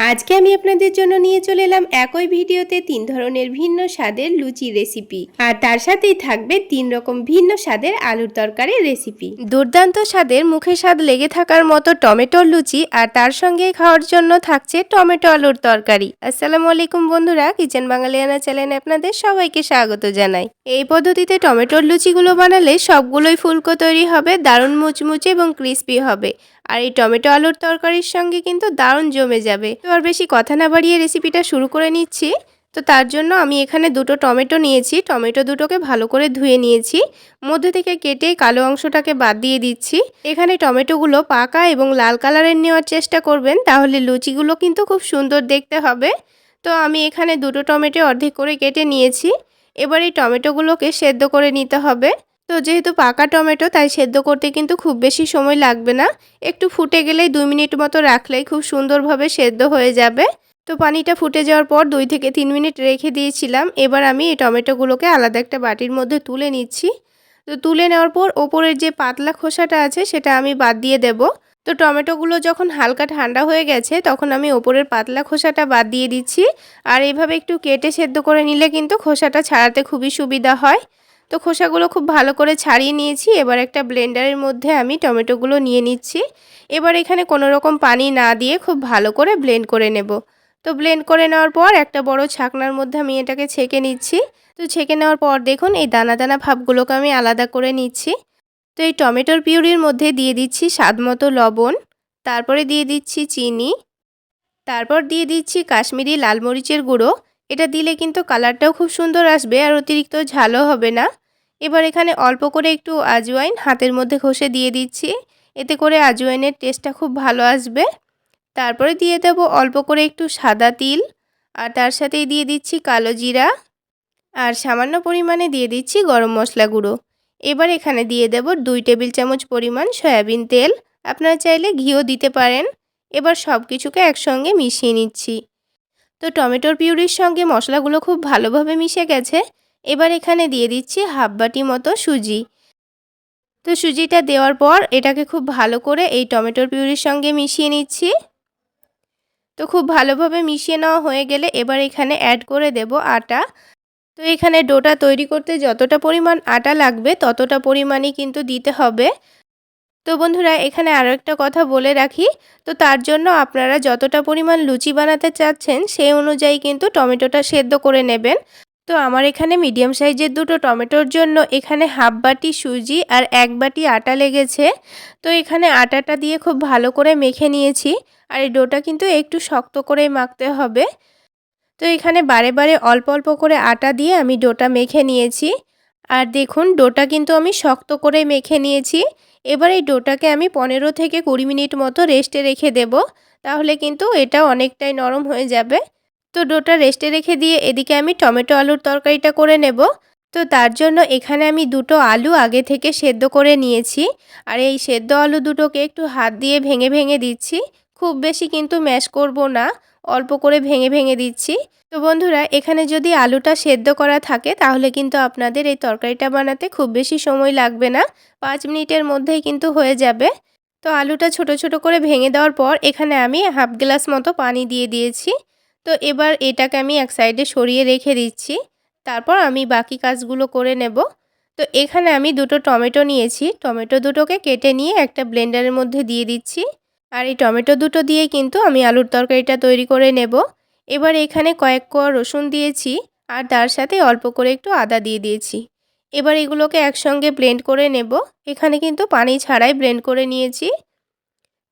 আজকে আমি আপনাদের জন্য নিয়ে চলে এলাম একই ভিডিওতে তিন ধরনের ভিন্ন স্বাদের লুচি রেসিপি আর তার সাথেই থাকবে তিন রকম ভিন্ন স্বাদের আলুর তরকারির রেসিপি দুর্দান্ত স্বাদের মুখে স্বাদ লেগে থাকার মতো টমেটোর লুচি আর তার সঙ্গে খাওয়ার জন্য থাকছে টমেটো আলুর তরকারি। আসসালামু আলাইকুম বন্ধুরা, কিচেন বাঙালিয়ানা চ্যানেলে আপনাদের সবাইকে স্বাগত জানাই। এই পদ্ধতিতে টমেটোর লুচিগুলো বানালে সবগুলোই ফুলকো তৈরি হবে, দারুণ মুচমুচে এবং ক্রিস্পি হবে। আর এই টমেটো আলুর তরকারির সঙ্গে কিন্তু দারুণ জমে যাবে। তো আর বেশি কথা না বাড়িয়ে রেসিপিটা শুরু করে নিচ্ছি। তো তার জন্য আমি এখানে দুটো টমেটো নিয়েছি। টমেটো দুটোকে ভালো করে ধুয়ে নিয়েছি। মধ্যে থেকে কেটে কালো অংশটাকে বাদ দিয়ে দিচ্ছি। এখানে টমেটোগুলো পাকা এবং লাল কালারের নেওয়ার চেষ্টা করবেন, তাহলে লুচিগুলো কিন্তু খুব সুন্দর দেখতে হবে। তো আমি এখানে দুটো টমেটো অর্ধেক করে কেটে নিয়েছি। এবার এই টমেটোগুলোকে সেদ্ধ করে নিতে হবে। তো যেহেতু পাকা টমেটো, তাই সেদ্ধ করতে কিন্তু খুব বেশি সময় লাগবে না। একটু ফুটে গেলেই দুই মিনিট মতো রাখলেই খুব সুন্দরভাবে সেদ্ধ হয়ে যাবে। তো পানিটা ফুটে যাওয়ার পর দুই থেকে তিন মিনিট রেখে দিয়েছিলাম। এবার আমি এই টমেটোগুলোকে আলাদা একটা বাটির মধ্যে তুলে নিচ্ছি। তো তুলে নেওয়ার পর ওপরের যে পাতলা খোসাটা আছে, সেটা আমি বাদ দিয়ে দেব। তো টমেটোগুলো যখন হালকা ঠান্ডা হয়ে গেছে, তখন আমি ওপরের পাতলা খোসাটা বাদ দিয়ে দিচ্ছি। আর এইভাবে একটু কেটে সেদ্ধ করে নিলে কিন্তু খোসাটা ছাড়াতে খুবই সুবিধা হয়। তো খোসাগুলো খুব ভালো করে ছাড়িয়ে নিয়েছি। এবার একটা ব্লেন্ডারের মধ্যে আমি টমেটোগুলো নিয়ে নিচ্ছি। এবার এখানে কোনো রকম পানি না দিয়ে খুব ভালো করে ব্লেন্ড করে নেব। তো ব্লেন্ড করে নেওয়ার পর একটা বড় ছাকনার মধ্যে আমি এটাকে ছেঁকে নিচ্ছি। তো ছেঁকে নেওয়ার পর দেখুন এই দানা দানা ভাবগুলোকে আমি আলাদা করে নিচ্ছি। তো এই টমেটোর পিউরির মধ্যে দিয়ে দিচ্ছি স্বাদ মতো লবণ, তারপরে দিয়ে দিচ্ছি চিনি, তারপর দিয়ে দিচ্ছি কাশ্মীরি লাল মরিচের গুঁড়ো এটা দিলে কিন্তু কালারটাও খুব সুন্দর আসবে আর অতিরিক্ত ঝালও হবে না। এবার এখানে অল্প করে একটু আজওয়াইন হাতের মধ্যে ঘষে দিয়ে দিচ্ছি। এতে করে আজওয়াইনের টেস্টটা খুব ভালো আসবে। তারপরে দিয়ে দেবো অল্প করে একটু সাদা তিল আর তার সাথেই দিয়ে দিচ্ছি কালো জিরা আর সামান্য পরিমাণে দিয়ে দিচ্ছি গরম মশলা গুঁড়ো। এবার এখানে দিয়ে দেব দুই টেবিল চামচ পরিমাণ সয়াবিন তেল। আপনারা চাইলে ঘিও দিতে পারেন। এবার সব কিছুকে একসঙ্গে মিশিয়ে নিচ্ছি। তো টমেটোর পিউরির সঙ্গে মশলাগুলো খুব ভালোভাবে মিশে গেছে। এবার এখানে দিয়ে দিচ্ছি হাফ বাটি মতো সুজি। তো সুজিটা দেওয়ার পর এটাকে খুব ভালো করে এই টমেটোর পিউরির সঙ্গে মিশিয়ে নিচ্ছি। তো খুব ভালোভাবে মিশিয়ে নেওয়া হয়ে গেলে এবার এখানে অ্যাড করে দেব আটা। তো এখানে ডোটা তৈরি করতে যতটা পরিমাণ আটা লাগবে ততটা পরিমাণই কিন্তু দিতে হবে। তো বন্ধুরা, এখানে আরও একটা কথা বলে রাখি। তো তার জন্য আপনারা যতটা পরিমাণ লুচি বানাতে চাচ্ছেন সেই অনুযায়ী কিন্তু টমেটোটা সেদ্ধ করে নেবেন। তো আমার এখানে মিডিয়াম সাইজের দুটো টমেটোর জন্য এখানে হাফ বাটি সুজি আর এক বাটি আটা লেগেছে। তো এখানে আটাটা দিয়ে খুব ভালো করে মেখে নিয়েছি আর এই ডোটা কিন্তু একটু শক্ত করেই মাখতে হবে। তো এখানে বারে বারে অল্প অল্প করে আটা দিয়ে আমি ডোটা মেখে নিয়েছি। আর দেখুন, ডোটা কিন্তু আমি শক্ত করে মেখে নিয়েছি। এবার এই ডোটাকে আমি পনেরো থেকে কুড়ি মিনিট মতো রেস্টে রেখে দেব, তাহলে কিন্তু এটা অনেকটাই নরম হয়ে যাবে। তো ডোটা রেস্টে রেখে দিয়ে এদিকে আমি টমেটো আলুর তরকারিটা করে নেব। তো তার জন্য এখানে আমি দুটো আলু আগে থেকে সেদ্ধ করে নিয়েছি। আর এই সেদ্ধ আলু দুটোকে একটু হাত দিয়ে ভেঙে ভেঙে দিচ্ছি। খুব বেশি কিন্তু ম্যাশ করব না। অল্প করে ভেঙে ভেঙে দিচ্ছি। তো বন্ধুরা, এখানে যদি আলুটা সেদ্ধ করা থাকে, তাহলে কিন্তু আপনাদের এই তরকারিটা বানাতে খুব বেশি সময় লাগবে না। পাঁচ মিনিটের মধ্যেই কিন্তু হয়ে যাবে। তো আলুটা ছোট ছোট করে ভেঙে দেওয়ার পর, এখানে আমি হাফ গ্লাস মতো পানি দিয়ে দিয়েছি। তো এবার এটাকে আমি এক সাইডে সরিয়ে রেখে দিচ্ছি। তারপর আমি বাকি কাজগুলো করে নেব। তো এখানে আমি দুটো টমেটো নিয়েছি। টমেটো দুটোকে কেটে নিয়ে একটা ব্লেন্ডারের মধ্যে দিয়ে দিচ্ছি। আর এই টমেটো দুটো দিয়ে কিন্তু আমি আলুর তরকারিটা তৈরি করে নেব। এবার এখানে কয়েক কোয়া রসুন দিয়েছি আর তার সাথে অল্প করে একটু আদা দিয়ে দিয়েছি। এবার এগুলোকে একসঙ্গে ব্লেন্ড করে নেব। এখানে কিন্তু পানি ছাড়াই ব্লেন্ড করে নিয়েছি।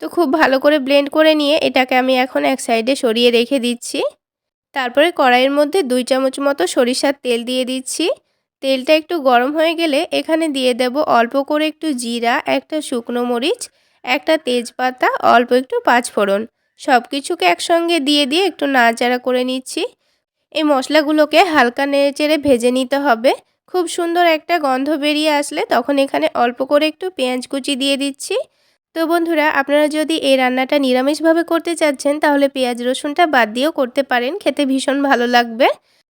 তো খুব ভালো করে ব্লেন্ড করে নিয়ে এটাকে আমি এখন এক সাইডে সরিয়ে রেখে দিচ্ছি। তারপরে কড়াইয়ের মধ্যে দুই চামচ মতো সরিষার তেল দিয়ে দিচ্ছি। তেলটা একটু গরম হয়ে গেলে এখানে দিয়ে দেব অল্প করে একটু জিরা, একটা শুকনো মরিচ একটা তেজপাতা, অল্প একটু পাঁচফোড়ন সব কিছুকে একসঙ্গে দিয়ে দিয়ে একটু নাড়াচাড়া করে নিচ্ছি। এই মশলাগুলোকে হালকা নেড়ে চেড়ে ভেজে নিতে হবে। খুব সুন্দর একটা গন্ধ বেরিয়ে আসলে তখন এখানে অল্প করে একটু পেঁয়াজ কুচি দিয়ে দিচ্ছি। তো বন্ধুরা, আপনারা যদি এই রান্নাটা নিরামিষভাবে করতে চাচ্ছেন, তাহলে পেঁয়াজ রসুনটা বাদ দিয়েও করতে পারেন। খেতে ভীষণ ভালো লাগবে।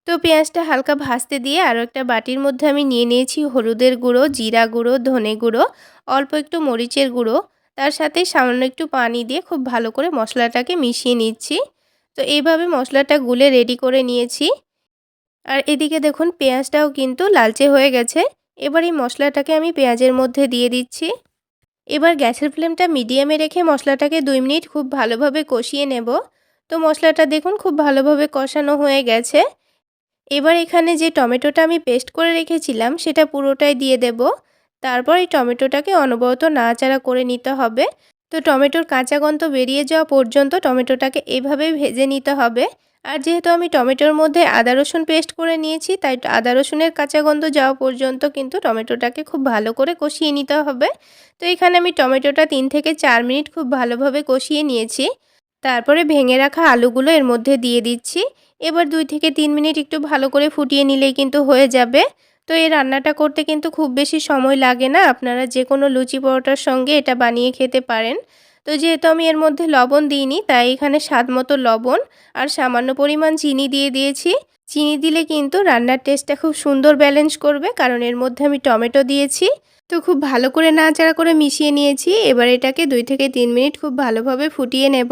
তো পেঁয়াজটা হালকা ভাজতে দিয়ে আরও একটা বাটির মধ্যে আমি নিয়ে নিয়েছি হলুদের গুঁড়ো, জিরা গুঁড়ো, ধনে গুঁড়ো, অল্প একটু মরিচের গুঁড়ো। তার সাথে সামান্য একটু পানি দিয়ে খুব ভালো করে মশলাটাকে মিশিয়ে নিচ্ছি। তো এইভাবে মশলাটা গুলে রেডি করে নিয়েছি। আর এদিকে দেখুন পেঁয়াজটাও কিন্তু লালচে হয়ে গেছে। এবার এই মশলাটাকে আমি পেঁয়াজের মধ্যে দিয়ে দিচ্ছি। এবার গ্যাসের ফ্লেমটা মিডিয়ামে রেখে মশলাটাকে দুই মিনিট খুব ভালোভাবে কষিয়ে নেব। তো মশলাটা দেখুন খুব ভালোভাবে কষানো হয়ে গেছে। এবার এখানে যে টমেটোটা আমি পেস্ট করে রেখেছিলাম সেটা পুরোটাই দিয়ে দেব। তারপর এই টমেটোটাকে অনবরত নাড়াচাড়া করে নিতে হবে। তো টমেটোর কাঁচা গন্ধ বেরিয়ে যাওয়া পর্যন্ত টমেটোটাকে এভাবে ভেজে নিতে হবে। আর যেহেতু আমি টমেটোর মধ্যে আদা রসুন পেস্ট করে নিয়েছি, তাই আদা রসুনের কাঁচা গন্ধ যাওয়া পর্যন্ত কিন্তু টমেটোটাকে খুব ভালো করে কষিয়ে নিতে হবে। তো এখানে আমি টমেটোটা তিন থেকে চার মিনিট খুব ভালোভাবে কষিয়ে নিয়েছি। তারপরে ভেঙে রাখা আলুগুলো এর মধ্যে দিয়ে দিচ্ছি। এবার দুই থেকে তিন মিনিট একটু ভালো করে ফুটিয়ে নিলেই কিন্তু হয়ে যাবে। তো এই রান্নাটা করতে কিন্তু খুব বেশি সময় লাগে না। আপনারা যে কোনো লুচি পরোটার সঙ্গে এটা বানিয়ে খেতে পারেন। তো যেহেতু আমি এর মধ্যে লবণ দিইনি, তাই এখানে স্বাদ মতো লবণ আর সামান্য পরিমাণ চিনি দিয়ে দিয়েছি। চিনি দিলে কিন্তু রান্নার টেস্টটা খুব সুন্দর ব্যালেন্স করবে, কারণ এর মধ্যে আমি টমেটো দিয়েছি। তো খুব ভালো করে নাড়াচাড়া করে মিশিয়ে নিয়েছি। এবার এটাকে দুই থেকে তিন মিনিট খুব ভালোভাবে ফুটিয়ে নেব।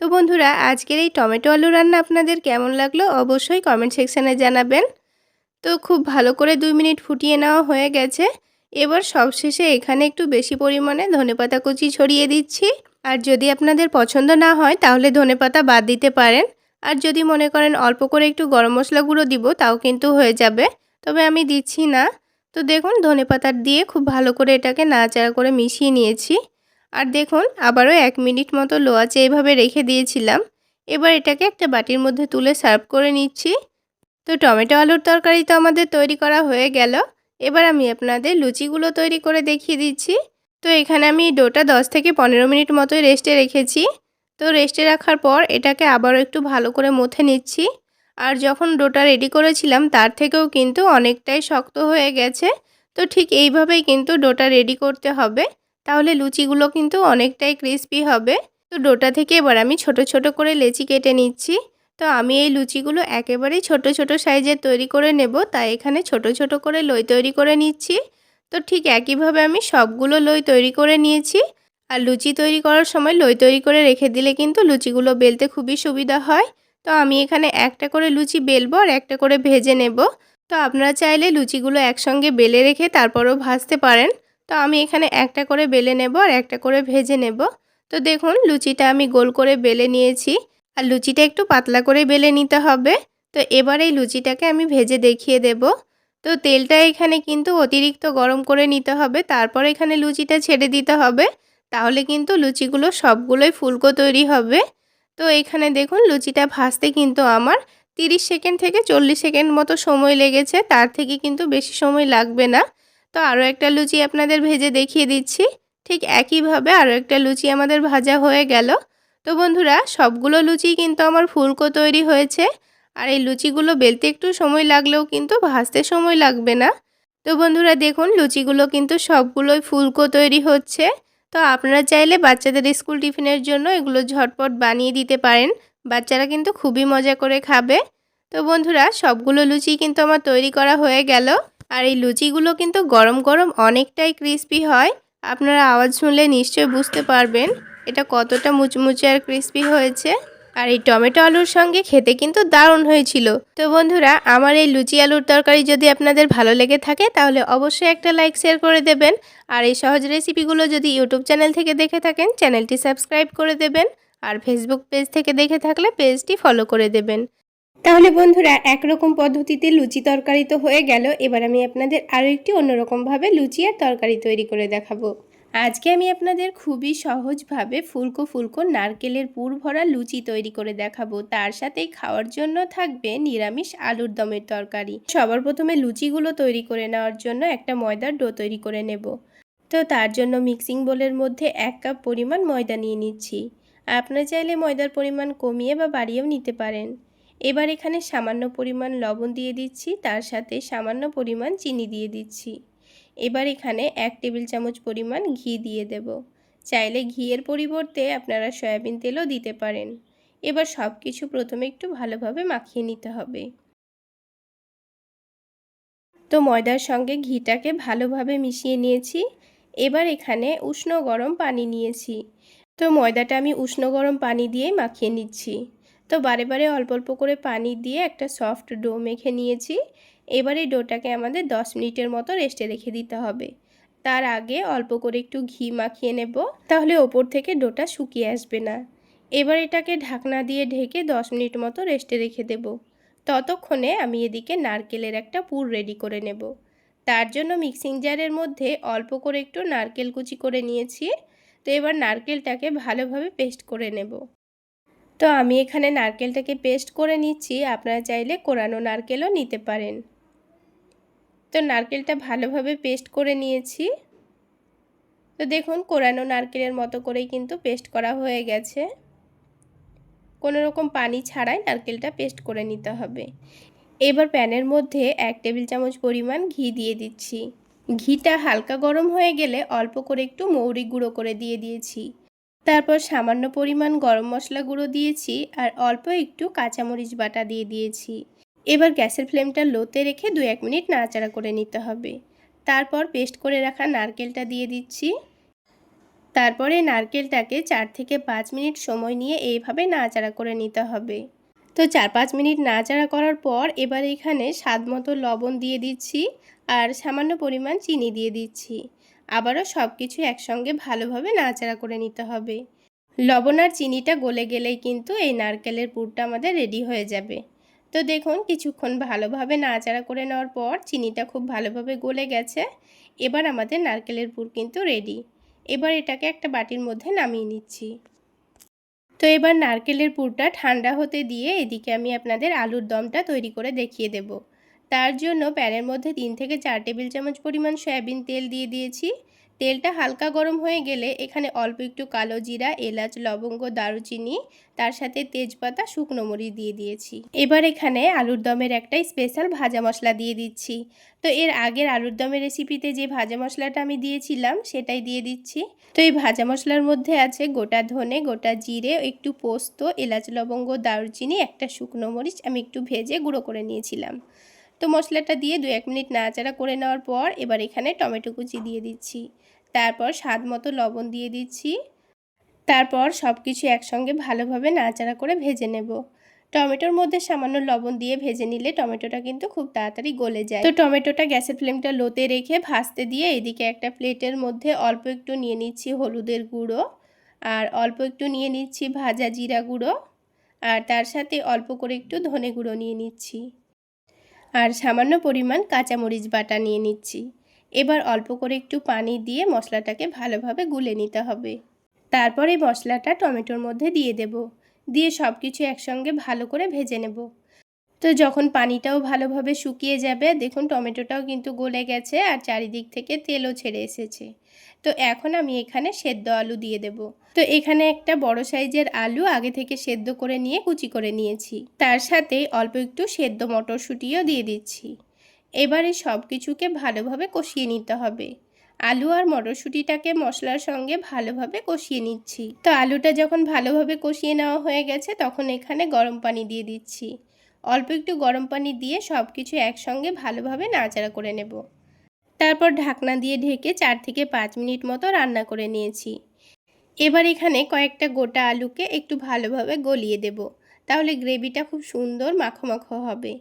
তো বন্ধুরা, আজকের এই টমেটো আলু রান্না আপনাদের কেমন লাগল অবশ্যই কমেন্ট সেকশানে জানাবেন। তো খুব ভালো করে দুই মিনিট ফুটিয়ে নেওয়া হয়ে গেছে। এবার সবশেষে এখানে একটু বেশি পরিমাণে ধনেপাতা কুচি ছড়িয়ে দিচ্ছি। আর যদি আপনাদের পছন্দ না হয়, তাহলে ধনেপাতা বাদ দিতে পারেন। আর যদি মনে করেন অল্প করে একটু গরম মশলা গুঁড়ো দিব, তাও কিন্তু হয়ে যাবে। তবে আমি দিচ্ছি না। তো দেখুন ধনেপাতা দিয়ে খুব ভালো করে এটাকে নাড়াচাড়া করে মিশিয়ে নিয়েছি। আর দেখুন, আবারও এক মিনিট মতো লো আঁচে এইভাবে রেখে দিয়েছিলাম। এবার এটাকে একটা বাটির মধ্যে তুলে সার্ভ করে নিচ্ছি। তো টমেটো আলুর তরকারি তো আমাদের তৈরি করা হয়ে গেল। এবার আমি আপনাদের লুচিগুলো তৈরি করে দেখিয়ে দিচ্ছি। তো এখানে আমি ডোটা 10 থেকে পনেরো মিনিট মতোই রেস্টে রেখেছি। তো রেস্টে রাখার পর এটাকে আবারও একটু ভালো করে মথে নিচ্ছি। আর যখন ডোটা রেডি করেছিলাম, তার থেকেও কিন্তু অনেকটাই শক্ত হয়ে গেছে। তো ঠিক এইভাবেই কিন্তু ডোটা রেডি করতে হবে। তাহলে লুচিগুলো কিন্তু অনেকটাই ক্রিস্পি হবে। তো ডোটা থেকে এবার আমি ছোট ছোট করে লেচি কেটে নিচ্ছি। তো আমি এই লুচিগুলো একেবারেই ছোট ছোট সাইজের তৈরি করে নেব। তাই এখানে ছোট ছোট করে লই তৈরি করে নিচ্ছি। তো ঠিক একইভাবে আমি সবগুলো লই তৈরি করে নিয়েছি। আর লুচি তৈরি করার সময় লই তৈরি করে রেখে দিলে কিন্তু লুচিগুলো বেলতে খুবই সুবিধা হয়। তো আমি এখানে একটা করে লুচি বেলবো আর একটা করে ভেজে নেব। তো আপনারা চাইলে লুচিগুলো একসঙ্গে বেলে রেখে তারপরও ভাজতে পারেন। তো আমি এখানে একটা করে বেলে নেব আর একটা করে ভেজে নেব। তো দেখুন, লুচিটা আমি গোল করে বেলে নিয়েছি। আর লুচিটা একটু পাতলা করে বেলে নিতে হবে। তো এবার এই লুচিটাকে আমি ভেজে দেখিয়ে দেব। তো তেলটা এখানে কিন্তু অতিরিক্ত গরম করে নিতে হবে। তারপর এখানে লুচিটা ছেড়ে দিতে হবে। তাহলে কিন্তু লুচিগুলো সবগুলোই ফুলকো তৈরি হবে। তো এখানে দেখুন লুচিটা ভাজতে কিন্তু আমার 30 সেকেন্ড থেকে চল্লিশ সেকেন্ড মতো সময় লেগেছে। তার থেকে কিন্তু বেশি সময় লাগবে না। তো আরও একটা লুচি আপনাদের ভেজে দেখিয়ে দিচ্ছি। ঠিক একইভাবে আরও একটা লুচি আমাদের ভাজা হয়ে গেল। তো বন্ধুরা, সবগুলো লুচি কিন্তু আমার ফুলকো তৈরি হয়েছে। আর এই লুচিগুলো বেলতে একটু সময় লাগলেও কিন্তু ভাজতে সময় লাগবে না। তো বন্ধুরা, দেখুন, লুচিগুলো কিন্তু সবগুলোই ফুলকো তৈরি হচ্ছে। তো আপনারা চাইলে বাচ্চাদের স্কুল টিফিনের জন্য এগুলো ঝটপট বানিয়ে দিতে পারেন। বাচ্চারা কিন্তু খুবই মজা করে খাবে। তো বন্ধুরা, সবগুলো লুচি কিন্তু আমার তৈরি করা হয়ে গেল। আর এই লুচিগুলো কিন্তু গরম গরম অনেকটাই ক্রিস্পি হয়। আপনারা আওয়াজ শুনলে নিশ্চয়ই বুঝতে পারবেন। এটা কতটা মুচমুচে আর ক্রিস্পি হয়েছে? আর এই টমেটো আলুর সঙ্গে খেতে কিন্তু দারুণ হয়েছিল। তো বন্ধুরা, আমার এই লুচি আলুর তরকারি যদি আপনাদের ভালো লেগে থাকে, তাহলে অবশ্যই একটা লাইক শেয়ার করে দেবেন। আর এই সহজ রেসিপিগুলো যদি ইউটিউব চ্যানেল থেকে দেখে থাকেন চ্যানেলটি সাবস্ক্রাইব করে দেবেন। আর ফেসবুক পেজ থেকে দেখে থাকলে পেজটি ফলো করে দেবেন। তাহলে বন্ধুরা, একরকম পদ্ধতিতে লুচি তরকারি তো হয়ে গেল। এবার আমি আপনাদের আরও একটি অন্যরকমভাবে লুচি আর তরকারি তৈরি করে দেখাবো। আজকে আমি আপনাদের খুবই সহজভাবে ফুলকো ফুলকো নারকেলের পুর ভরা লুচি তৈরি করে দেখাবো। তার সাথেই খাওয়ার জন্য থাকবে নিরামিষ আলুর দমের তরকারি। সবার প্রথমে লুচিগুলো তৈরি করে নেওয়ার জন্য একটা ময়দার ডো তৈরি করে নেব। তো তার জন্য মিক্সিং বোলের মধ্যে এক কাপ পরিমাণ ময়দা নিয়ে নিচ্ছি। আপনারা চাইলে ময়দার পরিমাণ কমিয়ে বা বাড়িয়েও নিতে পারেন। এবার এখানে সামান্য পরিমাণ লবণ দিয়ে দিচ্ছি, তার সাথে সামান্য পরিমাণ চিনি দিয়ে দিচ্ছি। এবার এখানে এক টেবিল চামচ পরিমাণ ঘি দিয়ে দেব। চাইলে ঘিয়ের পরিবর্তে আপনারা সয়াবিন তেলও দিতে পারেন। এবার সব কিছু প্রথমে একটু ভালোভাবে মাখিয়ে নিতে হবে। তো ময়দার সঙ্গে ঘিটাকে ভালোভাবে মিশিয়ে নিয়েছি। এবার এখানে উষ্ণ গরম পানি নিয়েছি। তো ময়দাটা আমি উষ্ণ গরম পানি দিয়েই মাখিয়ে নিচ্ছি। তো বারে বারে অল্প অল্প করে পানি দিয়ে একটা সফট ডো মেখে নিয়েছি। এবার ডোটাকে আমাদের 10 মিনিটের মতো রেস্টে রেখে দিতে হবে। তার আগে অল্প করে একটু ঘি মাখিয়ে নেব, তাহলে ওপর থেকে ডোটা শুকিয়ে আসবে না। এবার এটাকে ঢাকনা দিয়ে ঢেকে 10 মিনিট মতো রেস্টে রেখে দেব। ততক্ষণে আমি এদিকে নারকেলের একটা পুর রেডি করে নেব। তার জন্য মিক্সিং জারের মধ্যে অল্প করে একটু নারকেল কুচি করে নিয়েছি। তো এবার নারকেলটাকে ভালোভাবে পেস্ট করে নেব। তো আমি এখানে নারকেলটাকে পেস্ট করে নিচ্ছি, আপনারা চাইলে কোরানো নারকেলও নিতে পারেন। তো নারকেলটা ভালোভাবে পেস্ট করে নিয়েছি। তো দেখুন কোরানো নারকেলের মতো করেই কিন্তু পেস্ট করা হয়ে গেছে। কোনো রকম পানি ছাড়াই নারকেলটা পেস্ট করে নিতে হবে। এবার প্যানের মধ্যে এক টেবিল চামচ পরিমাণ ঘি দিয়ে দিচ্ছি। ঘিটা হালকা গরম হয়ে গেলে অল্প করে একটু মৌরি গুঁড়ো করে দিয়ে দিয়েছি। তারপর সামান্য পরিমাণ গরম মশলা গুঁড়ো দিয়েছি আর অল্প একটু কাঁচামরিচ বাটা দিয়ে দিয়েছি। এবার গ্যাসের ফ্লেমটা লোতে রেখে দু এক মিনিট নাড়াচাড়া করে নিতে হবে। তারপর পেস্ট করে রাখা নারকেলটা দিয়ে দিচ্ছি। তারপরে নারকেলটাকে চার থেকে পাঁচ মিনিট সময় নিয়ে এইভাবে নাড়াচাড়া করে নিতে হবে। তো চার পাঁচ মিনিট নাড়াচাড়া করার পর এবার এখানে স্বাদ মতো লবণ দিয়ে দিচ্ছি আর সামান্য পরিমাণ চিনি দিয়ে দিচ্ছি। আবারও সব কিছু একসঙ্গে ভালোভাবে নাড়াচাড়া করে নিতে হবে। লবণ আর চিনিটা গলে গেলেই কিন্তু এই নারকেলের পুরটা আমাদের রেডি হয়ে যাবে। তো দেখুন, কিছুক্ষণ ভালোভাবে নাড়াচাড়া করে নেওয়ার পর চিনিটা খুব ভালোভাবে গলে গেছে। এবার আমাদের নারকেলের পুর কিন্তু রেডি এবার এটাকে একটা বাটির মধ্যে নামিয়ে নিচ্ছি। তো এবার নারকেলের পুরটা ঠান্ডা হতে দিয়ে এদিকে আমি আপনাদের আলুর দমটা তৈরি করে দেখিয়ে দেব। তার জন্য প্যানের মধ্যে তিন থেকে চার টেবিল চামচ পরিমাণ সয়াবিন তেল দিয়ে দিয়েছি। তেলটা হালকা গরম হয়ে গেলে এখানে অল্প একটু কালো জিরা, এলাচ, লবঙ্গ, দারুচিনি, তার সাথে তেজপাতা, শুকনো মরিচ দিয়ে দিয়েছি। এবার এখানে আলুর দমের একটা স্পেশাল ভাজা মশলা দিয়ে দিচ্ছি। তো এর আগের আলুর দমের রেসিপিতে যে ভাজা মশলাটা আমি দিয়েছিলাম, সেটাই দিয়ে দিচ্ছি। তো এই ভাজা মশলার মধ্যে আছে গোটা ধনে, গোটা জিরে, একটু পোস্ত, এলাচ, লবঙ্গ, দারুচিনি, একটা শুকনো মরিচ আমি একটু ভেজে গুঁড়ো করে নিয়েছিলাম। তো মশলাটা দিয়ে দু এক মিনিট নাড়াচাড়া করে নেওয়ার পর এবার এখানে টমেটো কুচি দিয়ে দিচ্ছি। তারপর স্বাদ মতো লবণ দিয়ে দিচ্ছি। তারপর সব কিছু একসঙ্গে ভালোভাবে নাড়াচাড়া করে ভেজে নেব। টমেটোর মধ্যে সামান্য লবণ দিয়ে ভেজে নিলে টমেটোটা কিন্তু খুব তাড়াতাড়ি গলে যায়। তো টমেটোটা গ্যাসের ফ্লেমটা লোতে রেখে ভাজতে দিয়ে এদিকে একটা প্লেটের মধ্যে অল্প একটু নিয়ে নিচ্ছি হলুদের গুঁড়ো। আর অল্প একটু নিয়ে নিচ্ছি ভাজা জিরা গুঁড়ো। আর তার সাথে অল্প করে একটু ধনে গুঁড়ো নিয়ে নিচ্ছি। আর সামান্য পরিমাণ কাঁচামরিচ বাটা নিয়ে নিচ্ছি। এবার অল্প করে একটু পানি দিয়ে মশলাটাকে ভালোভাবে গুলে নিতে হবে। তারপরে মশলাটা টমেটোর মধ্যে দিয়ে দেব। দিয়ে সব কিছু একসঙ্গে ভালো করে ভেজে নেব। তো যখন পানিটাও ভালোভাবে শুকিয়ে যাবে, দেখুন টমেটোটাও কিন্তু গলে গেছে আর চারিদিক থেকে তেলও ছেড়ে এসেছে। তো এখন আমি এখানে সেদ্ধ আলু দিয়ে দেব। তো এখানে একটা বড় সাইজের আলু আগে থেকে সেদ্ধ করে নিয়ে কুচি করে নিয়েছি। তার সাথে অল্প একটু সেদ্ধ মটরশুঁটিও দিয়ে দিচ্ছি। এবারে সব কিছুকে ভালোভাবে কষিয়ে নিতে হবে। আলু আর মটরশুঁটিটাকে মশলার সঙ্গে ভালোভাবে কষিয়ে নিচ্ছি। তো আলুটা যখন ভালোভাবে কষিয়ে নেওয়া হয়ে গেছে, তখন এখানে গরম পানি দিয়ে দিচ্ছি। অল্প একটু গরম পানি দিয়ে সব কিছু একসঙ্গে ভালোভাবে নাড়াচাড়া করে নেব। তারপর ঢাকনা দিয়ে ঢেকে চার থেকে পাঁচ মিনিট মতো রান্না করে নিয়েছি। এবার এখানে কয়েকটা গোটা আলুকে একটু ভালোভাবে গলিয়ে দেব, তাহলে গ্রেভিটা খুব সুন্দর মাখো মাখো হবে।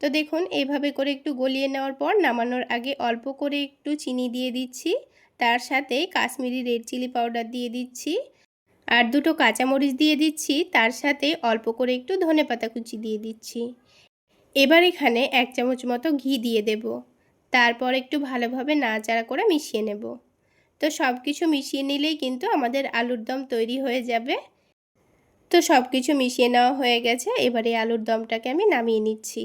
তো দেখুন এইভাবে করে একটু গলিয়ে নেওয়ার পর নামানোর আগে অল্প করে একটু চিনি দিয়ে দিচ্ছি, তার সাথে কাশ্মীরি রেড চিলি পাউডার দিয়ে দিচ্ছি আর দুটো কাঁচামরিচ দিয়ে দিচ্ছি, তার সাথে অল্প করে একটু ধনে পাতা কুচি দিয়ে দিচ্ছি। এবার এখানে এক চামচ মতো ঘি দিয়ে দেব। তারপর একটু ভালোভাবে নাড়াচাড়া করে মিশিয়ে নেব। তো সব কিছু মিশিয়ে নিলেই কিন্তু আমাদের আলুর দম তৈরি হয়ে যাবে। তো সব কিছু মিশিয়ে নেওয়া হয়ে গেছে, এবারে আলুর দমটাকে আমি নামিয়ে নিচ্ছি।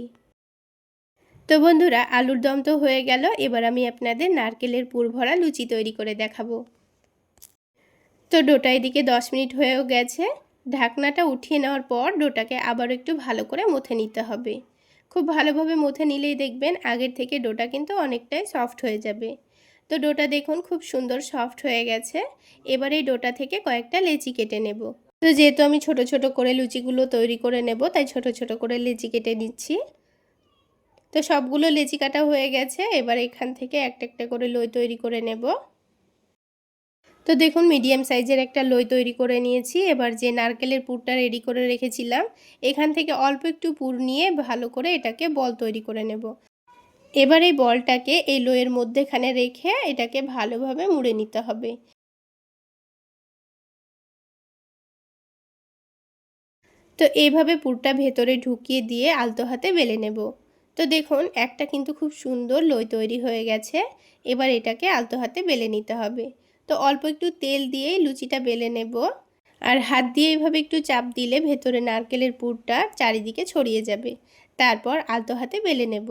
তো বন্ধুরা, আলুর দম তো হয়ে গেল, এবার আমি আপনাদের নারকেলের পুর ভরা লুচি তৈরি করে দেখাবো। তো ডোটা এদিকে দশ মিনিট হয়েও গেছে। ঢাকনাটা উঠিয়ে নেওয়ার পর ডোটাকে আবার একটু ভালো করে মুথে নিতে হবে। খুব ভালোভাবে মুথে নিলেই দেখবেন আগের থেকে ডোটা কিন্তু অনেকটাই সফট হয়ে যাবে। তো ডোটা দেখুন খুব সুন্দর সফট হয়ে গেছে। এবার এই ডোটা থেকে কয়েকটা লেচি কেটে নেব। তো যেহেতু আমি ছোট ছোট করে লুচিগুলো তৈরি করে নেব, তাই ছোট ছোট করে লেচি কেটে নিচ্ছি। তো সবগুলো লেচি কাটা হয়ে গেছে। এবার এখান থেকে একটা একটা করে লই তৈরি করে নেব। তো দেখুন মিডিয়াম সাইজের একটা লই তৈরি করে নিয়েছি। এবার যে নারকেলের পুরটা রেডি করে রেখেছিলাম, এখান থেকে অল্প একটু পুর নিয়ে ভালো করে এটাকে বল তৈরি করে নেব। এবার এই বলটাকে এই লোয়ের মধ্যেখানে রেখে এটাকে ভালোভাবে মুড়ে নিতে হবে। তো এইভাবে পুরটা ভেতরে ঢুকিয়ে দিয়ে আলতো হাতে বেলে নেব। তো দেখুন, একটা কিন্তু খুব সুন্দর লই তৈরি হয়ে গেছে। এবার এটাকে আলতো হাতে বেলে নিতে হবে। তো অল্প একটু তেল দিয়েই লুচিটা বেলে নেব। আর হাত দিয়ে এইভাবে একটু চাপ দিলে ভেতরে নারকেলের পুরটা চারিদিকে ছড়িয়ে যাবে। তারপর আলতো হাতে বেলে নেব।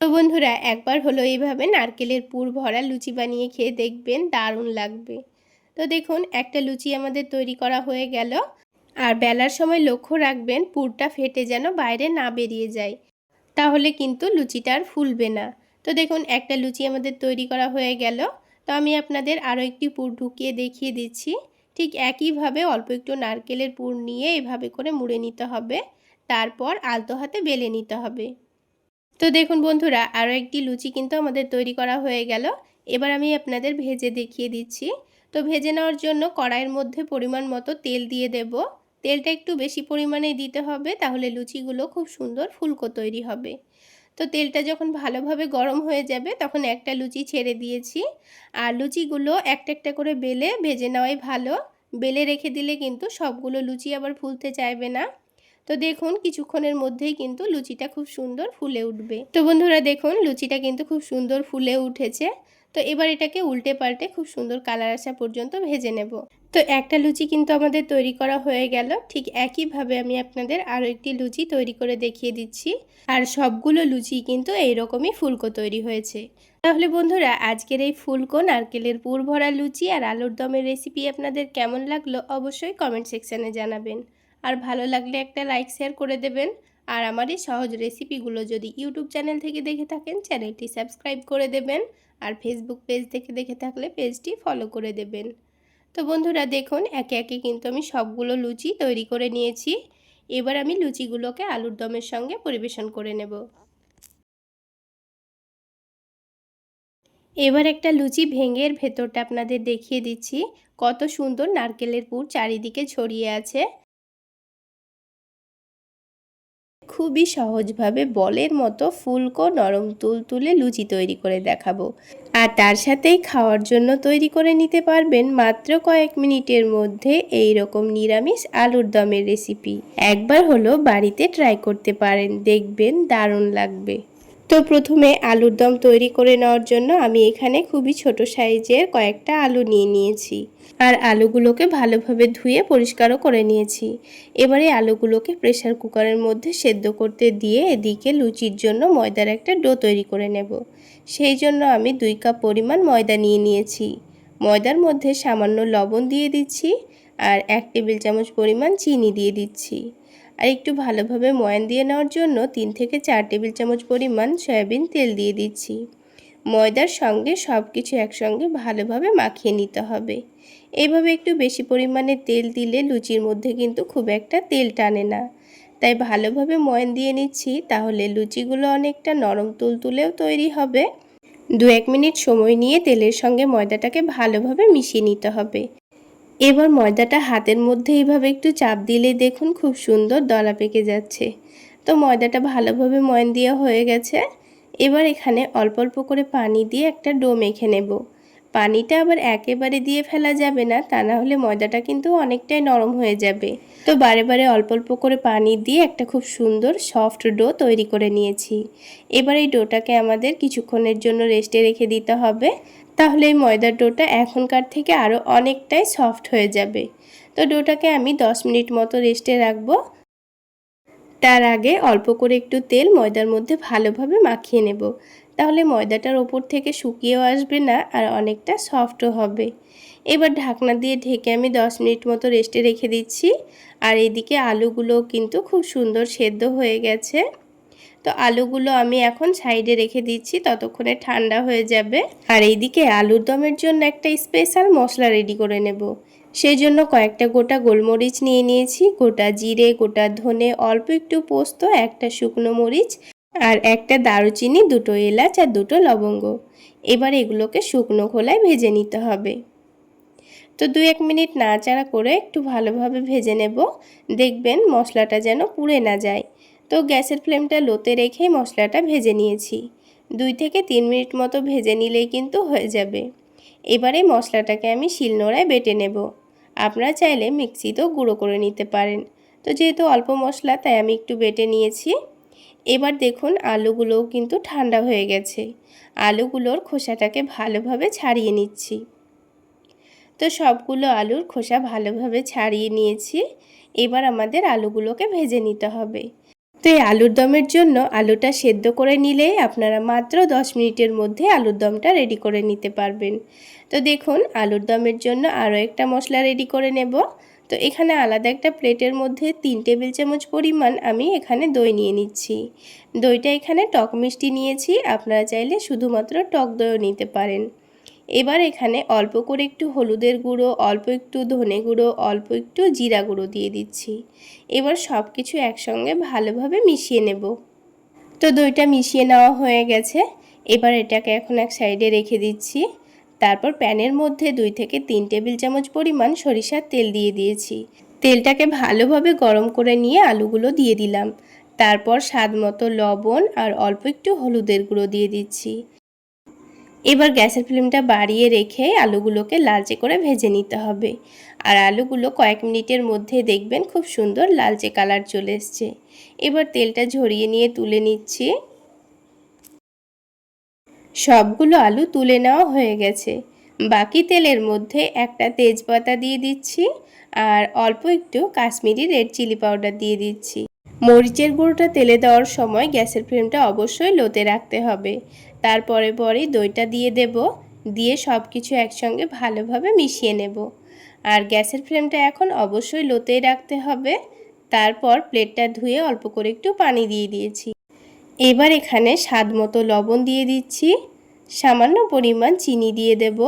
তো বন্ধুরা, একবার হলো এইভাবে নারকেলের পুর ভরা লুচি বানিয়ে খেয়ে দেখবেন, দারুণ লাগবে। তো দেখুন, একটা লুচি আমাদের তৈরি করা হয়ে গেল। আর বেলার সময় লক্ষ্য রাখবেন, পুরটা ফেটে যেন বাইরে না বেরিয়ে যায়। তাহলে কিন্তু লুচিটা আর ফুলবে না। তো দেখুন, একটা লুচি আমাদের তৈরি করা হয়ে গেল। তো আমি আপনাদের আরও একটি পুর ঢুকিয়ে দেখিয়ে দিচ্ছি। ঠিক একইভাবে অল্প একটু নারকেলের পুর নিয়ে এভাবে করে মুড়ে নিতে হবে। তারপর আলতো হাতে বেলে নিতে হবে। তো দেখুন বন্ধুরা, আরও একটি লুচি কিন্তু আমাদের তৈরি করা হয়ে গেল। এবার আমি আপনাদের ভেজে দেখিয়ে দিচ্ছি। তো ভেজে নেওয়ার জন্য কড়াইয়ের মধ্যে পরিমাণ মতো তেল দিয়ে দেব। তেলটা একটু বেশি পরিমাণে দিতে হবে, তাহলে লুচিগুলো খুব সুন্দর ফুলকো তৈরি হবে। তো তেলটা যখন ভালোভাবে গরম হয়ে যাবে, তখন একটা লুচি ছেড়ে দিয়েছি। আর লুচিগুলো একটা একটা করে বেলে ভেজে নেওয়াই ভালো। বেলে রেখে দিলে কিন্তু সবগুলো লুচি আবার ফুলতে চাইবে না। তো দেখুন, কিছুক্ষণের মধ্যেই কিন্তু লুচিটা খুব সুন্দর ফুলে উঠবে। তো বন্ধুরা দেখুন, লুচিটা কিন্তু খুব সুন্দর ফুলে উঠেছে। তো এবার এটাকে উল্টে পাল্টে খুব সুন্দর কালার আসা পর্যন্ত ভেজে নেব। তো একটা লুচি কিন্তু আমাদের তৈরি করা হয়ে গেল। ঠিক একইভাবে আমি আপনাদের আরও একটি লুচি তৈরি করে দেখিয়ে দিচ্ছি। আর সবগুলো লুচি কিন্তু এইরকমই ফুলকো তৈরি হয়েছে। তাহলে বন্ধুরা, আজকের এই ফুলকো, নারকেলের পুর ভরা লুচি আর আলুর দমের রেসিপি আপনাদের কেমন লাগল অবশ্যই কমেন্ট সেকশানে জানাবেন। আর ভালো লাগলে একটা লাইক শেয়ার করে দেবেন। আর আমার এই সহজ রেসিপিগুলো যদি ইউটিউব চ্যানেল থেকে দেখে থাকেন চ্যানেলটি সাবস্ক্রাইব করে দেবেন। আর ফেসবুক পেজ থেকে দেখে থাকলে পেজটি ফলো করে দেবেন। তো বন্ধুরা দেখুন, একে একে কিন্তু আমি সবগুলো লুচি তৈরি করে নিয়েছি। এবার আমি লুচিগুলোকে আলুর দমের সঙ্গে পরিবেশন করে নেব। এবার একটা লুচি ভেঙের ভেতরটা আপনাদের দেখিয়ে দিচ্ছি। কত সুন্দর নারকেলের পুর চারিদিকে ছড়িয়ে আছে। খুবই সহজভাবে বলের মতো ফুলকো নরম তুল তুলে লুচি তৈরি করে দেখাবো। আর তার সাথেই খাওয়ার জন্য তৈরি করে নিতে পারবেন মাত্র কয়েক মিনিটের মধ্যে এই রকম নিরামিষ আলুর দমের রেসিপি। একবার হলো বাড়িতে ট্রাই করতে পারেন, দেখবেন দারুণ লাগবে। তো প্রথমে আলুর দম তৈরি করে নেওয়ার জন্য আমি এখানে খুবই ছোট সাইজের কয়েকটা আলু নিয়ে নিয়েছি। আর আলুগুলোকে ভালোভাবে ধুয়ে পরিষ্কারও করে নিয়েছি। এবারে আলুগুলোকে প্রেশার কুকারের মধ্যে সেদ্ধ করতে দিয়ে এদিকে লুচির জন্য ময়দার একটা ডো তৈরি করে নেব। সেই জন্য আমি দুই কাপ পরিমাণ ময়দা নিয়ে নিয়েছি। ময়দার মধ্যে সামান্য লবণ দিয়ে দিচ্ছি আর এক টেবিল চামচ পরিমাণ চিনি দিয়ে দিচ্ছি। আর একটু ভালোভাবে ময়ান দিয়ে নেওয়ার জন্য তিন থেকে চার টেবিল চামচ পরিমাণ সয়াবিন তেল দিয়ে দিচ্ছি। ময়দার সঙ্গে সব কিছু একসঙ্গে ভালোভাবে মাখিয়ে নিতে হবে। এইভাবে একটু বেশি পরিমাণে তেল দিলে লুচির মধ্যে কিন্তু খুব একটা তেল টানে না। তাই ভালোভাবে ময়ান দিয়ে নিচ্ছি, তাহলে লুচিগুলো অনেকটা নরম তুলতুলেও তৈরি হবে। দু এক মিনিট সময় নিয়ে তেলের সঙ্গে ময়দাটাকে ভালোভাবে মিশিয়ে নিতে হবে। এবার ময়দাটা হাতের মধ্যে এইভাবে একটু চাপ দিলে দেখুন খুব সুন্দর দলা পেকে যাচ্ছে। তো ময়দাটা ভালোভাবে ময়ন দেওয়া হয়ে গেছে। এবার এখানে অল্প অল্প করে পানি দিয়ে একটা ডো মেখে নেব। পানিটা আবার একেবারে দিয়ে ফেলা যাবে না, তা না হলে ময়দাটা কিন্তু অনেকটাই নরম হয়ে যাবে। তো বারে বারে অল্প অল্প করে পানি দিয়ে একটা খুব সুন্দর সফট ডো তৈরি করে নিয়েছি। এবার এই ডোটাকে আমাদের কিছুক্ষণের জন্য রেস্টে রেখে দিতে হবে। তাহলে এই ময়দার ডোটা এখনকার থেকে আরও অনেকটাই সফট হয়ে যাবে। তো ডোটাকে আমি 10 মিনিট মতো রেস্টে রাখব। তার আগে অল্প করে একটু তেল ময়দার মধ্যে ভালোভাবে মাখিয়ে নেব। তাহলে ময়দাটার ওপর থেকে শুকিয়েও আসবে না আর অনেকটা সফটও হবে। এবার ঢাকনা দিয়ে ঢেকে আমি 10 মিনিট মতো রেস্টে রেখে দিচ্ছি। আর এদিকে আলুগুলো কিন্তু খুব সুন্দর সেদ্ধ হয়ে গেছে। তো আলুগুলো আমি এখন সাইডে রেখে দিচ্ছি, ততক্ষণে ঠান্ডা হয়ে যাবে। আর এইদিকে আলুর দমের জন্য একটা স্পেশাল মশলা রেডি করে নেব। সেই জন্য কয়েকটা গোটা গোলমরিচ নিয়ে নিয়েছি, গোটা জিরে, গোটা ধনে, অল্প একটু পোস্ত, একটা শুকনো মরিচ আর একটা দারুচিনি, দুটো এলাচ আর দুটো লবঙ্গ। এবার এগুলোকে শুকনো খোলায় ভেজে নিতে হবে। তো দু এক মিনিট নাড়াচাড়া করে একটু ভালোভাবে ভেজে নেব। দেখবেন মশলাটা যেন পুড়ে না যায়। তো গ্যাসের ফ্লেমটা লোতে রেখেই মশলাটা ভেজে নিয়েছি। দুই থেকে তিন মিনিট মতো ভেজে নিলেই কিন্তু হয়ে যাবে। এবারে মশলাটাকে আমি শিলনোড়ায় বেটে নেব। আপনারা চাইলে মিক্সিতেও গুঁড়ো করে নিতে পারেন। তো যেহেতু অল্প মশলা, তাই আমি একটু বেটে নিয়েছি। এবার দেখুন, আলুগুলোও কিন্তু ঠান্ডা হয়ে গেছে। আলুগুলোর খোসাটাকে ভালোভাবে ছাড়িয়ে নিচ্ছি। তো সবগুলো আলুর খোসা ভালোভাবে ছাড়িয়ে নিয়েছি। এবার আমাদের আলুগুলোকে ভেজে নিতে হবে। তো এই আলুর দমের জন্য আলুটা সেদ্ধ করে নিলেই আপনারা মাত্র দশ মিনিটের মধ্যে আলুর দমটা রেডি করে নিতে পারবেন। তো দেখুন, আলুর দমের জন্য আরও একটা মশলা রেডি করে নেব। তো এখানে আলাদা একটা প্লেটের মধ্যে তিন টেবিল চামচ পরিমাণ আমি এখানে দই নিয়ে নিচ্ছি। দইটা এখানে টক মিষ্টি নিয়েছি, আপনারা চাইলে শুধুমাত্র টক দইও নিতে পারেন। এবার এখানে অল্প করে একটু হলুদের গুঁড়ো, অল্প একটু ধনে গুঁড়ো, অল্প একটু জিরা গুঁড়ো দিয়ে দিচ্ছি। এবার সব কিছু একসঙ্গে ভালোভাবে মিশিয়ে নেব। তো দইটা মিশিয়ে নেওয়া হয়ে গেছে। এবার এটাকে এখন এক সাইডে রেখে দিচ্ছি। তারপর প্যানের মধ্যে দুই থেকে তিন টেবিল চামচ পরিমাণ সরিষার তেল দিয়ে দিয়েছি। তেলটাকে ভালোভাবে গরম করে নিয়ে আলুগুলো দিয়ে দিলাম। তারপর স্বাদ মতো লবণ আর অল্প একটু হলুদের গুঁড়ো দিয়ে দিচ্ছি। এবার গ্যাসের ফ্লেমটা বাড়িয়ে রেখে আলুগুলোকে লালচে করে ভেজে নিতে হবে। আর আলুগুলো কয়েক মিনিটের মধ্যে দেখবেন খুব সুন্দর লালচে কালার চলে এসছে। এবার তেলটা ঝরিয়ে নিয়ে তুলে নিচ্ছি। সবগুলো আলু তুলে নেওয়া হয়ে গেছে। বাকি তেলের মধ্যে একটা তেজপাতা দিয়ে দিচ্ছি আর অল্প একটু কাশ্মীরি রেড চিলি পাউডার দিয়ে দিচ্ছি। মরিচের গুঁড়োটা তেলে দেওয়ার সময় গ্যাসের ফ্লেমটা অবশ্যই লোতে রাখতে হবে। তারপরে পরে দইটা দিয়ে দেব, দিয়ে সব কিছু একসঙ্গে ভালোভাবে মিশিয়ে নেব। আর গ্যাসের ফ্লেমটা এখন অবশ্যই লোতেই রাখতে হবে। তারপর প্লেটটা ধুয়ে অল্প করে একটু পানি দিয়ে দিয়েছি। এবার এখানে স্বাদ মতো লবণ দিয়ে দিচ্ছি। সামান্য পরিমাণ চিনি দিয়ে দেব।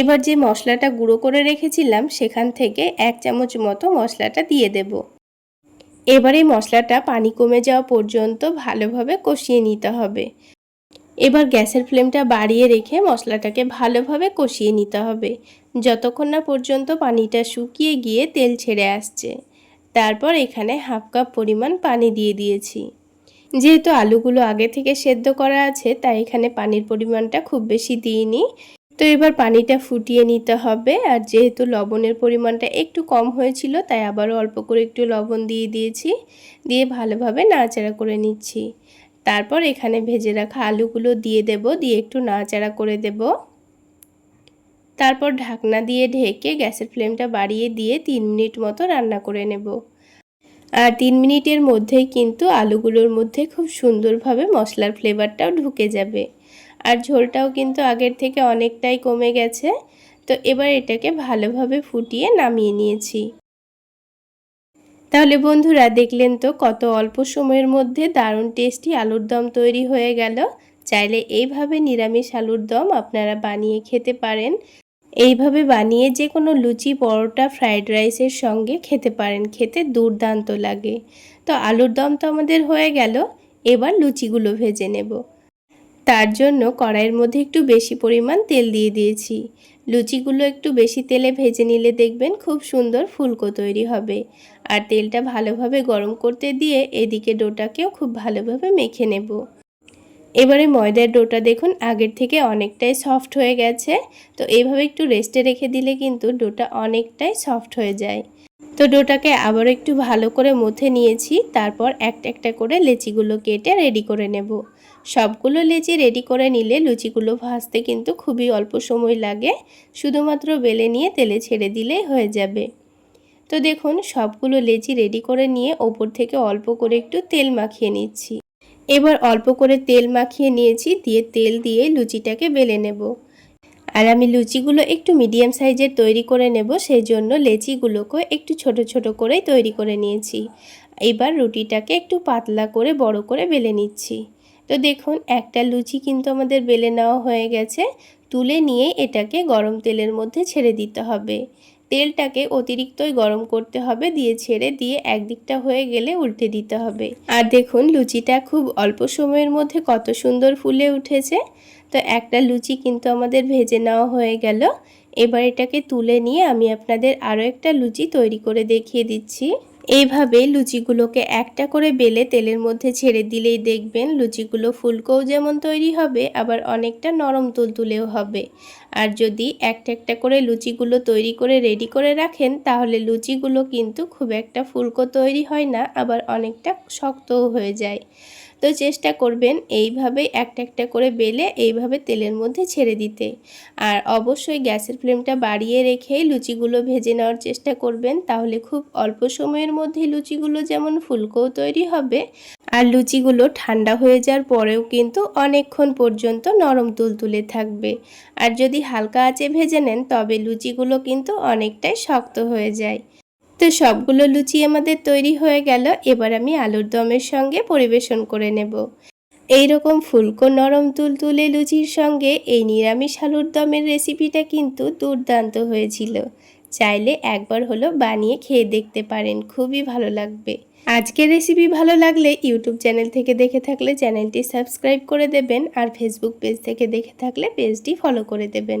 এবার যে মশলাটা গুঁড়ো করে রেখেছিলাম, সেখান থেকে এক চামচ মতো মশলাটা দিয়ে দেব। এবার এই মশলাটা পানি কমে যাওয়া পর্যন্ত ভালোভাবে কষিয়ে নিতে হবে। এবার গ্যাসের ফ্লেমটা বাড়িয়ে রেখে মশলাটাকে ভালোভাবে কষিয়ে নিতে হবে। যতক্ষণ না পর্যন্ত পানিটা শুকিয়ে গিয়ে তেল ছেড়ে আসছে। তারপর এখানে হাফ কাপ পরিমাণ পানি দিয়ে দিয়েছি। যেহেতু আলুগুলো আগে থেকে সেদ্ধ করা আছে, তাই এখানে পানির পরিমাণটা খুব বেশি দিইনি। তো এবার পানিটা ফুটিয়ে নিতে হবে। আর যেহেতু লবণের পরিমাণটা একটু কম হয়েছিল, তাই আবারও অল্প করে একটু লবণ দিয়ে দিয়েছি। দিয়ে ভালোভাবে নাড়াচাড়া করে নিচ্ছি। তারপর এখানে ভেজে রাখা আলুগুলো দিয়ে দেব, দিয়ে একটু নাড়াচাড়া করে দেব। তারপর ঢাকনা দিয়ে ঢেকে গ্যাসের ফ্লেমটা বাড়িয়ে দিয়ে তিন মিনিট মতো রান্না করে নেব। আর তিন মিনিটের মধ্যেই কিন্তু আলুগুলোর মধ্যে খুব সুন্দরভাবে মশলার ফ্লেভারটাও ঢুকে যাবে। আর ঝোলটাও কিন্তু আগের থেকে অনেকটাই কমে গেছে। তো এবার এটাকে ভালোভাবে ফুটিয়ে নামিয়ে নিয়েছি। তাহলে বন্ধুরা দেখলেন তো কত অল্প সময়ের মধ্যে দারুণ টেস্টি আলুর দম তৈরি হয়ে গেল। চাইলে এইভাবে নিরামিষ আলুর দম আপনারা বানিয়ে খেতে পারেন। এইভাবে বানিয়ে যে কোনো লুচি, পরোটা, ফ্রাইড রাইসের সঙ্গে খেতে পারেন। খেতে দুর্দান্ত লাগে। তো আলুর দম তো আমাদের হয়ে গেল। এবার লুচিগুলো ভেজে নেব। তার জন্য কড়াইয়ের মধ্যে একটু বেশি পরিমাণ তেল দিয়ে দিয়েছি। লুচিগুলো একটু বেশি তেলে ভেজে নিলে দেখবেন খুব সুন্দর ফুলকো তৈরি হবে। আর তেলটা ভালোভাবে গরম করতে দিয়ে এদিকে ডোটাকেও খুব ভালোভাবে মেখে নেব। এবারে ময়দার ডোটা দেখুন আগের থেকে অনেকটাই সফট হয়ে গেছে। তো এইভাবে একটু রেস্টে রেখে দিলে কিন্তু ডোটা অনেকটাই সফট হয়ে যায়। তো ডোটাকে আবার একটু ভালো করে মথে নিয়েছি, তারপর একটা একটা করে লেচিগুলো কেটে রেডি করে নেব। সবগুলো লেচি রেডি করে নিলে লুচিগুলো ভাজতে কিন্তু খুবই অল্প সময় লাগে। শুধুমাত্র বেলে নিয়ে তেলে ছেড়ে দিলেই হয়ে যাবে। তো দেখুন, সবগুলো লেচি রেডি করে নিয়ে ওপর থেকে অল্প করে একটু তেল মাখিয়ে নিচ্ছি। এবার অল্প করে তেল মাখিয়ে নিয়েছি, দিয়ে তেল দিয়ে লুচিটাকে বেলে নেব। আর আমি লুচিগুলো একটু মিডিয়াম সাইজের তৈরি করে নেব সেই জন্য লেচিগুলোকে একটু ছোট ছোট করেই তৈরি করে নিয়েছি। এবার রুটিটাকে একটু পাতলা করে বড় করে বেলে নিচ্ছি। তো দেখুন, একটা লুচি কিন্তু আমাদের বেলে নেওয়া হয়ে গেছে। তুলে নিয়ে এটাকে গরম তেলের মধ্যে ছেড়ে দিতে হবে। তেলটাকে অতিরিক্তই গরম করতে হবে, দিয়ে ছেড়ে দিয়ে একদিকটা হয়ে গেলে উল্টে দিতে হবে। আর দেখুন, লুচিটা খুব অল্প সময়ের মধ্যে কত সুন্দর ফুলে উঠেছে। তো একটা লুচি কিন্তু আমাদের ভেজে নেওয়া হয়ে গেল। এবার এটাকে তুলে নিয়ে আমি আপনাদের আরও একটা লুচি তৈরি করে দেখিয়ে দিচ্ছি। এইভাবে লুচিগুলোকে একটা করে বেলে তেলের মধ্যে ছেড়ে দিলেই দেখবেন লুচিগুলো ফুলকোও যেমন তৈরি হবে, আবার অনেকটা নরম তুলতুলেও হবে। আর যদি একটা একটা করে লুচিগুলো তৈরি করে রেডি করে রাখেন, তাহলে লুচিগুলো কিন্তু খুব একটা ফুলকো তৈরি হয় না, আবার অনেকটা শক্তও হয়ে যায়। তো চেষ্টা করবেন এইভাবে একটা একটা করে বেলে এইভাবে তেলের মধ্যে ছেড়ে দিতে। আর অবশ্যই গ্যাসের ফ্লেমটা বাড়িয়ে রেখেই লুচিগুলো ভেজে নেওয়ার চেষ্টা করবেন, তাহলে খুব অল্প সময়ের মধ্যে লুচিগুলো যেমন ফুলকোও তৈরি হবে, আর লুচিগুলো ঠান্ডা হয়ে যাওয়ার পরেও কিন্তু অনেকক্ষণ পর্যন্ত নরম তুলতুলে থাকবে। আর যদি হালকা আঁচে ভেজে নেন, তবে লুচিগুলো কিন্তু অনেকটাই শক্ত হয়ে যায়। তো সবগুলো লুচি আমাদের তৈরি হয়ে গেল। এবার আমি আলুর দমের সঙ্গে পরিবেশন করে নেব। এই রকম ফুলকো নরম তুলতুলে লুচির সঙ্গে এই নিরামিষ আলুর দমের রেসিপিটা কিন্তু দুর্দান্ত হয়েছিল। চাইলে একবার হলো বানিয়ে খেয়ে দেখতে পারেন, খুবই ভালো লাগবে। আজকের রেসিপি ভালো লাগলে ইউটিউব চ্যানেল থেকে দেখে থাকলে চ্যানেলটি সাবস্ক্রাইব করে দেবেন আর ফেসবুক পেজ থেকে দেখে থাকলে পেজটি ফলো করে দেবেন।